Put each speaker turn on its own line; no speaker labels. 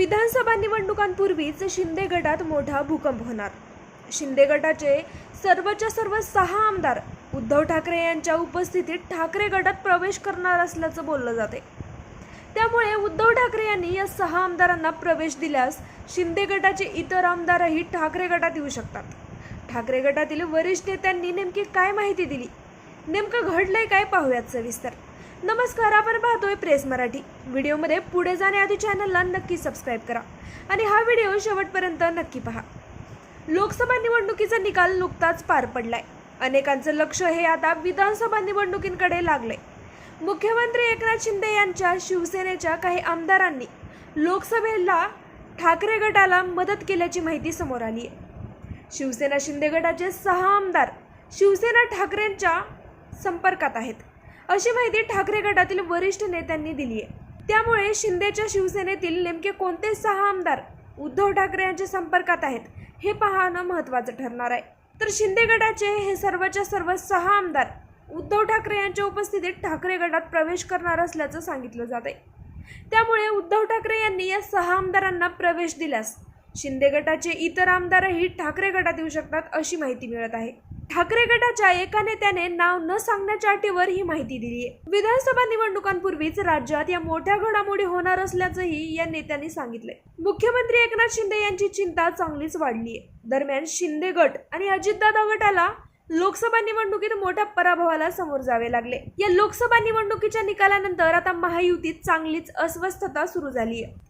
विधानसभा निवडणुकांपूर्वीच शिंदे गटात मोठा भूकंप होणार. शिंदे गटाचे सर्वच्या सर्व सहा आमदार उद्धव ठाकरे यांच्या उपस्थितीत ठाकरे गटात प्रवेश करणार असल्याचं बोललं जाते. त्यामुळे उद्धव ठाकरे यांनी या सहा आमदारांना प्रवेश दिल्यास शिंदे गटाचे इतर आमदारही ठाकरे गटात येऊ शकतात. ठाकरे गटातील वरिष्ठ नेत्यांनी नेमकी काय माहिती दिली? नेमकं घडलंय काय पाहूयात सविस्तर नमस्कार आपण पाहतोय प्रेस मराठी. व्हिडिओमध्ये पुढे जाण्याआधी चॅनलला नक्की सबस्क्राईब करा आणि हा व्हिडिओ शेवटपर्यंत नक्की पहा. लोकसभा निवडणुकीचा निकाल नुकताच पार पडलाय. अनेकांचं लक्ष हे आता विधानसभा निवडणुकींकडे लागले मुख्यमंत्री एकनाथ शिंदे यांच्या शिवसेनेच्या काही आमदारांनी लोकसभेला ठाकरे गटाला मदत केल्याची माहिती समोर आली आहे शिवसेना शिंदे गटाचे सहा आमदार शिवसेना ठाकरेंच्या संपर्कात आहेत. अशी माहिती ठाकरे गटातील वरिष्ठ नेत्यांनी दिली आहे. त्यामुळे शिंदेच्या शिवसेनेतील नेमके कोणते सहा आमदार उद्धव ठाकरे यांच्या संपर्कात आहेत हे पाहणं महत्त्वाचं ठरणार आहे. तर शिंदे गटाचे हे सर्वच्या सर्व सहा आमदार उद्धव ठाकरे यांच्या उपस्थितीत ठाकरे गटात प्रवेश करणार असल्याचं सांगितलं जात आहे. त्यामुळे उद्धव ठाकरे यांनी या सहा आमदारांना प्रवेश दिल्यास शिंदे गटाचे इतर आमदारही ठाकरे गटात येऊ शकतात अशी माहिती मिळत आहे. ठाकरे गटाच्या एका नेत्याने नाव न सांगण्याच्या अटीवर ही माहिती दिली आहे. विधानसभा निवडणुकांपूर्वीच राज्यात या मोठ्या घडामोडी होणार असल्याचंही या नेत्यांनी सांगितलंय. मुख्यमंत्री एकनाथ शिंदे यांची चिंता चांगलीच वाढली आहे. दरम्यान शिंदे गट आणि अजितदादा गटाला लोकसभा निवडणुकीत मोठ्या पराभवाला समोर जावे लागले. या लोकसभा निवडणुकीच्या निकालानंतर आता महायुतीत चांगलीच अस्वस्थता सुरू झाली आहे.